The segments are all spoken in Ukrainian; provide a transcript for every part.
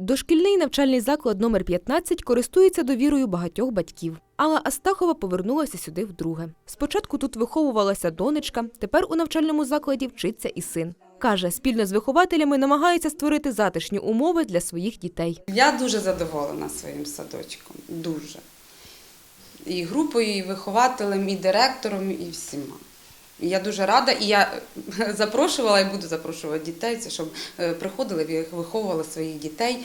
Дошкільний навчальний заклад номер 15 користується довірою багатьох батьків. Алла Астахова повернулася сюди вдруге. Спочатку тут виховувалася донечка, тепер у навчальному закладі вчиться і син. Каже, спільно з вихователями намагається створити затишні умови для своїх дітей. Я дуже задоволена своїм садочком. Дуже. І групою, і вихователем, і директором, і всіма. Я дуже рада, і я запрошувала і буду запрошувати дітей, щоб е, приходили і виховували своїх дітей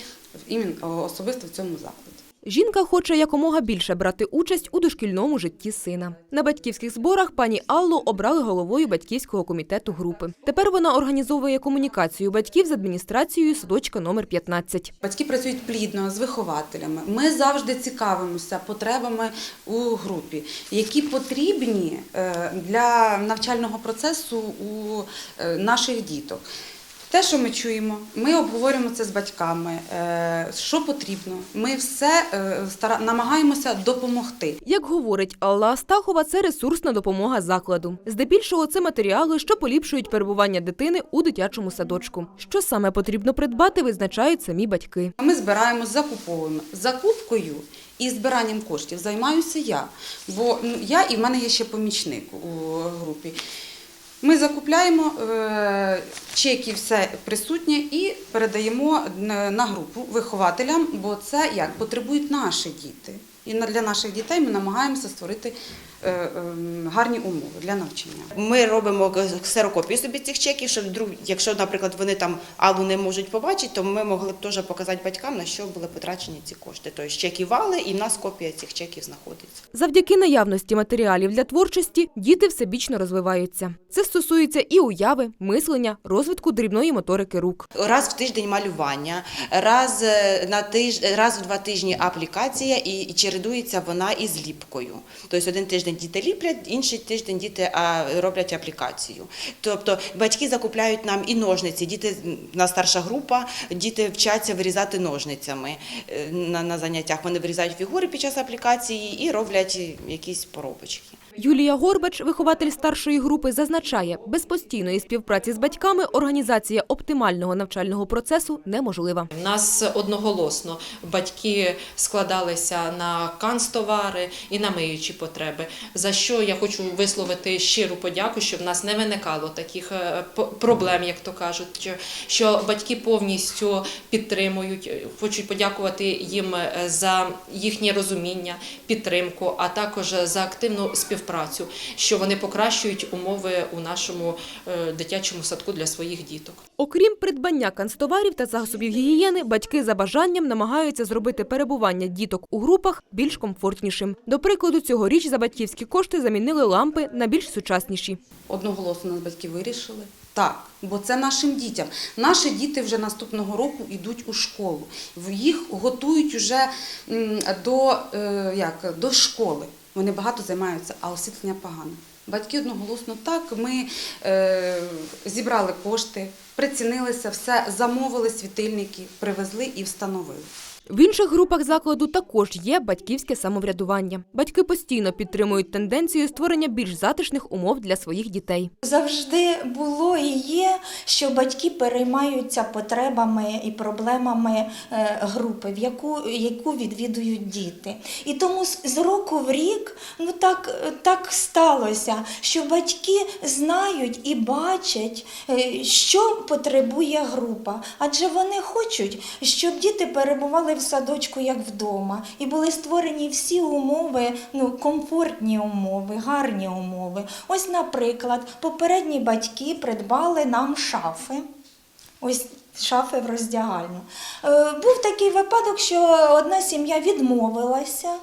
особисто в цьому закладі. Жінка хоче якомога більше брати участь у дошкільному житті сина. На батьківських зборах пані Аллу обрали головою батьківського комітету групи. Тепер вона організовує комунікацію батьків з адміністрацією садочка номер 15. Батьки працюють плідно з вихователями. Ми завжди цікавимося потребами у групі, які потрібні е, для навчального процесу у е, наших діток. Те, що ми чуємо, ми обговорюємо це з батьками. е, Що потрібно, ми все е, намагаємося допомогти. Як говорить Алла Астахова, це ресурсна допомога закладу. Здебільшого це матеріали, що поліпшують перебування дитини у дитячому садочку. Що саме потрібно придбати, визначають самі батьки. Ми збираємо, закуповуємо. Закупкою і збиранням коштів займаюся я, бо я і в мене є ще помічник у групі. Ми закупляємо е, чеки, все присутнє і передаємо на на групу вихователям, бо це як потребують наші діти. І на- для наших дітей ми намагаємося створити е, е, гарні умови для навчання. Ми робимо ксерокопію собі цих чеків, щоб якщо, наприклад, вони там алу не можуть побачити, то ми могли б теж показати батькам, на що були потрачені ці кошти. Тобто чеки вали, і в нас копія цих чеків знаходиться. Завдяки наявності матеріалів для творчості діти всебічно розвиваються. Це стосується і уяви, мислення, розвитку дрібної моторики рук. Раз в тиждень малювання, раз е, на тиж... раз в два тижні аплікація, і, і чередується вона із ліпкою. Тобто один тиждень діти ліплять, інший тиждень діти а, роблять аплікацію. Тобто батьки закупляють нам і ножниці. Діти на старша група, діти вчаться вирізати ножницями е, на, на заняттях. Вони вирізають фігури під час аплікації і роблять якісь поробочки. Юлія Горбач, вихователь старшої групи, зазначає, без постійної співпраці з батьками організація оптимального навчального процесу неможлива. У нас одноголосно батьки складалися на канцтовари і на миючі потреби. За що я хочу висловити щиру подяку, що в нас не виникало таких е, проблем, як то кажуть, що батьки повністю підтримують. Хочу подякувати їм е, за їхнє розуміння, підтримку, а також за активну співпрацю, що вони покращують умови у нашому е, дитячому садку для своїх діток. Окрім придбання канцтоварів та засобів гігієни, батьки за бажанням намагаються зробити перебування діток у групах більш комфортнішим. До прикладу, цьогоріч за батьківські кошти замінили лампи на більш сучасніші. Одноголосно нас батьки вирішили. Так, бо це нашим дітям. Наші діти вже наступного року йдуть у школу. В- Їх готують вже до, е, як, до школи. Вони багато займаються, а освітлення погано. Батьки одноголосно так. Ми е, зібрали кошти, прицінилися, все, замовили світильники, привезли і встановили. В інших групах закладу також є батьківське самоврядування. Батьки постійно підтримують тенденцію створення більш затишних умов для своїх дітей. Завжди було і є, що батьки переймаються потребами і проблемами е, групи, в яку, яку відвідують діти. І тому з року в рік ну так, так сталося, що батьки знають і бачать, е, що потребує група. Адже вони хочуть, щоб діти перебували в садочку як вдома, і були створені всі умови, ну комфортні умови, гарні умови. Ось, наприклад, попередні батьки придбали нам шафи. Ось шафи в роздягальню. Е, був такий випадок, що одна сім'я відмовилася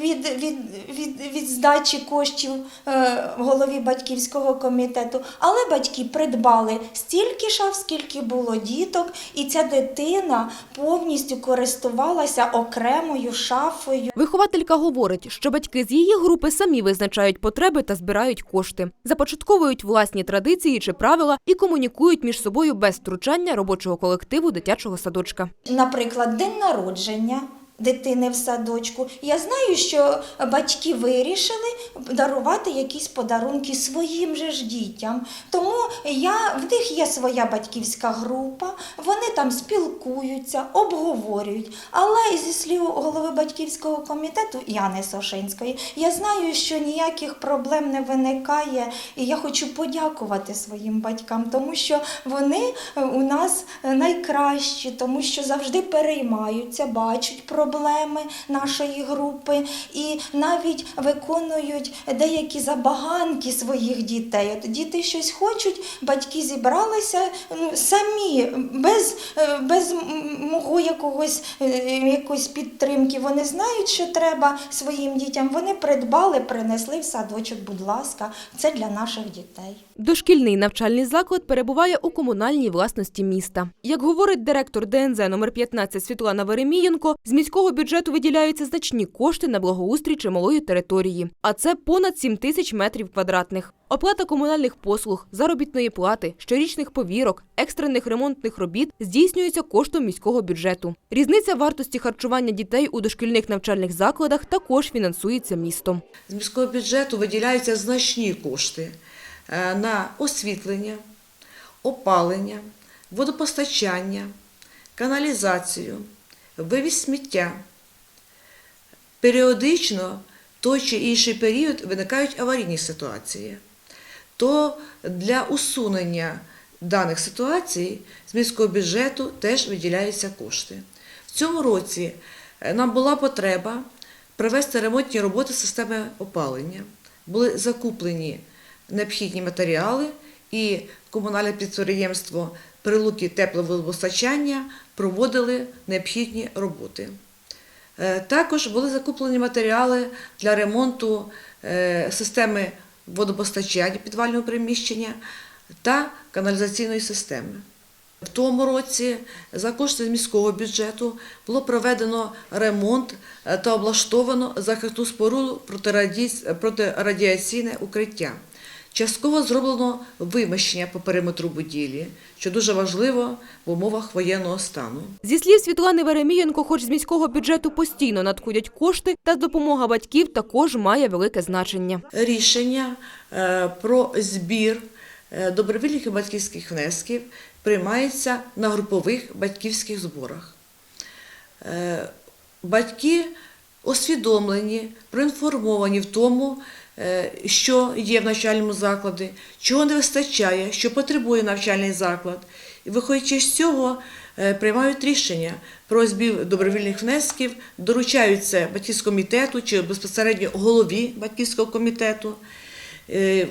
від, від, від, від здачі коштів е, голові батьківського комітету, але батьки придбали стільки шаф, скільки було діток, і ця дитина повністю користувалася окремою шафою. Вихователька говорить, що батьки з її групи самі визначають потреби та збирають кошти, започатковують власні традиції чи правила і комунікують між собою без втручання робочого колективу дитячого садочка. Наприклад, день народження дитини в садочку. Я знаю, що батьки вирішили дарувати якісь подарунки своїм же ж дітям. Тому я, в них є своя батьківська група, вони там спілкуються, обговорюють. Але зі слів голови батьківського комітету Яни Сошинської, я знаю, що ніяких проблем не виникає, і я хочу подякувати своїм батькам, тому що вони у нас найкращі, тому що завжди переймаються, бачать проблеми нашої групи і навіть виконують деякі забаганки своїх дітей. От діти щось хочуть, батьки зібралися самі, без, е, без мого якогось е, якоїсь підтримки. Вони знають, що треба своїм дітям. Вони придбали, принесли в садочок, будь ласка, це для наших дітей. Дошкільний навчальний заклад перебуває у комунальній власності міста. Як говорить директор ДНЗ номер 15 Світлана Веремієнко, з міського бюджету виділяються значні кошти на благоустрій чималої території, а це понад 7 тисяч метрів квадратних. Оплата комунальних послуг, заробітної плати, щорічних повірок, екстрених ремонтних робіт здійснюється коштом міського бюджету. Різниця вартості харчування дітей у дошкільних навчальних закладах також фінансується містом. З міського бюджету виділяються значні кошти е, на освітлення, опалення, водопостачання, каналізацію, вивіз сміття. Періодично той чи інший період виникають аварійні ситуації. То для усунення даних ситуацій з міського бюджету теж виділяються кошти. В цьому році е, нам була потреба провести ремонтні роботи системи опалення. Були закуплені необхідні матеріали, і комунальне підприємство Прилуки тепловодопостачання проводили необхідні роботи. Е, Також були закуплені матеріали для ремонту е, системи водопостачання підвального приміщення та каналізаційної системи. В тому році за кошти міського бюджету було проведено ремонт е, та облаштовано захисну споруду протирадіаційне укриття. Частково зроблено вимощення по периметру будівлі, що дуже важливо в умовах воєнного стану. Зі слів Світлани Веремієнко, хоч з міського бюджету постійно надходять кошти, та допомога батьків також має велике значення. рішення е, про збір е, добровільних і батьківських внесків приймається на групових батьківських зборах. Е, Батьки освідомлені, проінформовані в тому, що є в навчальному закладі, чого не вистачає, що потребує навчальний заклад. І виходячи з цього, е, приймають рішення про збір добровільних внесків, доручаються батьківському комітету чи безпосередньо голові батьківського комітету, е,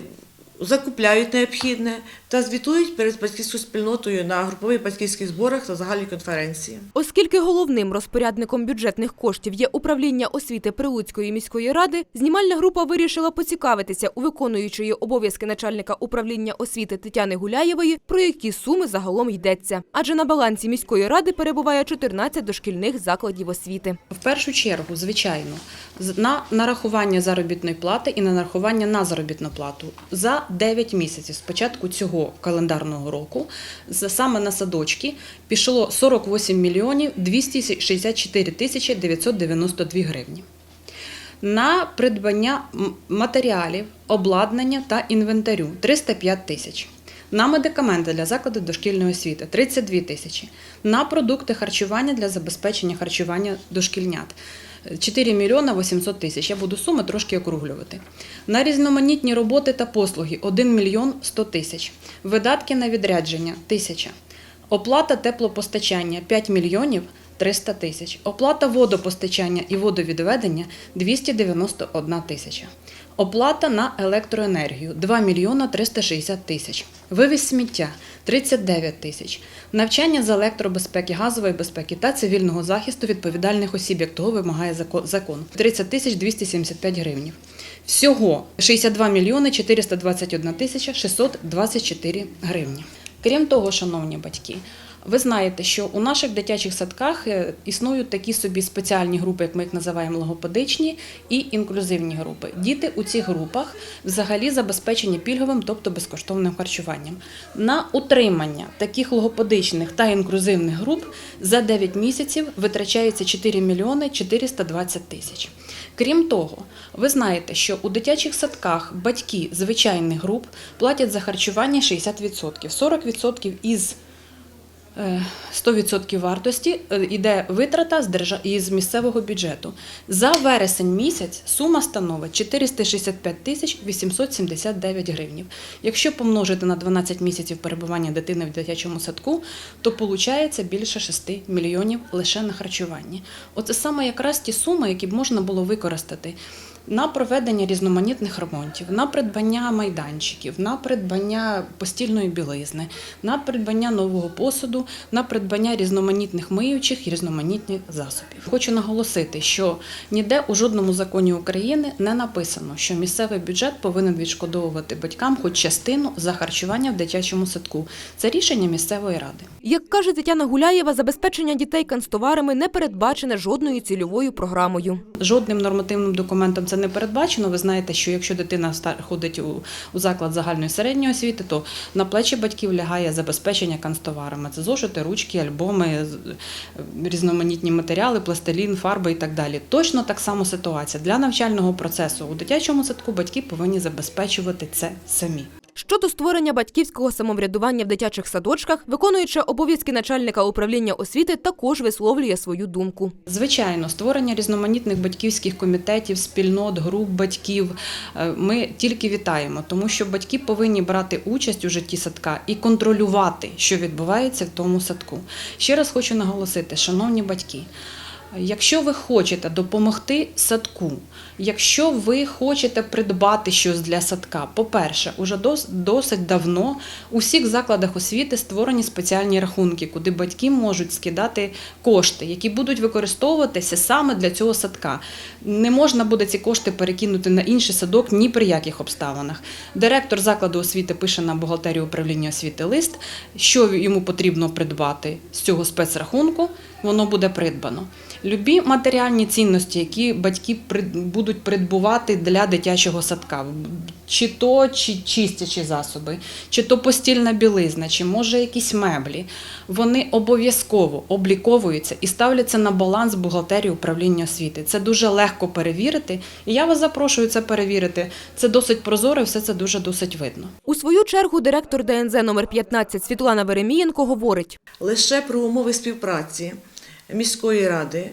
закупляють необхідне та звітують перед батьківською спільнотою на групових батьківських зборах та загальній конференції. Оскільки головним розпорядником бюджетних коштів є управління освіти Прилуцької міської ради, знімальна група вирішила поцікавитися у виконуючої обов'язки начальника управління освіти Тетяни Гуляєвої, про які суми загалом йдеться. Адже на балансі міської ради перебуває 14 дошкільних закладів освіти. В першу чергу, звичайно, з- на нарахування заробітної плати і на нарахування на заробітну плату за 9 місяців з початку цього календарного року саме на садочки пішло 48 мільйонів 264 тисячі 992 гривні. На придбання матеріалів, обладнання та інвентарю 305 тисяч. На медикаменти для закладів дошкільної освіти 32 тисячі. На продукти харчування для забезпечення харчування дошкільнят 4 мільйона 800 тисяч. Я буду суми трошки округлювати. На різноманітні роботи та послуги 1 мільйон 100 тисяч. Видатки на відрядження тисяча. Оплата теплопостачання 5 мільйонів 300 тисяч. Оплата водопостачання і водовідведення 291 тисяча. Оплата на електроенергію 2 мільйона 360 тисяч. Вивіз сміття 39 тисяч. Навчання з електробезпеки, газової безпеки та цивільного захисту відповідальних осіб, як того вимагає зако- закон 30 тисяч 275 гривнів. Всього 62 мільйони 421 тисяча 624 гривні. Крім того, шановні батьки, Ви знаєте, що у наших дитячих садках е, існують такі собі спеціальні групи, як ми їх називаємо логопедичні і інклюзивні групи. Діти у цих групах взагалі забезпечені пільговим, тобто безкоштовним харчуванням. На утримання таких логопедичних та інклюзивних груп за 9 місяців витрачається 4 мільйони 420 тисяч. Крім того, ви знаєте, що у дитячих садках батьки звичайних груп платять за харчування 60%. 40% із 100% вартості е, йде витрата з держа... із місцевого бюджету. За вересень місяць сума становить 465 тисяч 879 гривнів. Якщо помножити на 12 місяців перебування дитини в дитячому садку, то виходить більше 6 мільйонів лише на харчуванні. Оце саме якраз ті суми, які б можна було використати на проведення різноманітних ремонтів, на придбання майданчиків, на придбання постільної білизни, на придбання нового посуду, на придбання різноманітних миючих і різноманітних засобів. Хочу наголосити, що ніде у жодному законі України не написано, що місцевий бюджет повинен відшкодовувати батькам хоч частину за харчування в дитячому садку. Це рішення місцевої ради. Як каже Тетяна Гуляєва, забезпечення дітей канцтоварами не передбачене жодною цільовою програмою. Жодним нормативним документом це не передбачено. Ви знаєте, що якщо дитина ходить у, у заклад загальної середньої освіти, то на плечі батьків лягає забезпечення канцтоварами. Це зошити, ручки, альбоми, е, різноманітні матеріали, пластилін, фарби і так далі. Точно так само ситуація для навчального процесу у дитячому садку батьки повинні забезпечувати це самі. Щодо створення батьківського самоврядування в дитячих садочках, виконуюча обов'язки начальника управління освіти також висловлює свою думку. Звичайно, створення різноманітних батьківських комітетів, спільнот, груп батьків е, ми тільки вітаємо, тому що батьки повинні брати участь у житті садка і контролювати, що відбувається в тому садку. Ще раз хочу наголосити, шановні батьки. Якщо ви хочете допомогти садку, якщо ви хочете придбати щось для садка, по-перше, уже досить давно у всіх закладах освіти створені спеціальні рахунки, куди батьки можуть скидати кошти, які будуть використовуватися саме для цього садка. Не можна буде ці кошти перекинути на інший садок ні при яких обставинах. Директор закладу освіти пише на бухгалтерію управління освіти лист, що йому потрібно придбати з цього спецрахунку, воно буде придбано. Любі матеріальні цінності, які батьки будуть придбувати для дитячого садка, чи то чи чистячі засоби, чи то постільна білизна, чи може якісь меблі, вони обов'язково обліковуються і ставляться на баланс бухгалтерії управління освіти. Це дуже легко перевірити, і я вас запрошую це перевірити. Це досить прозоро, і все це дуже досить видно. У свою чергу директор ДНЗ номер 15 Світлана Веремієнко говорить: Лише про умови співпраці міської ради,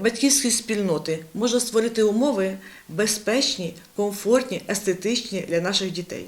батьківської спільноти можна створити умови безпечні, комфортні, естетичні для наших дітей.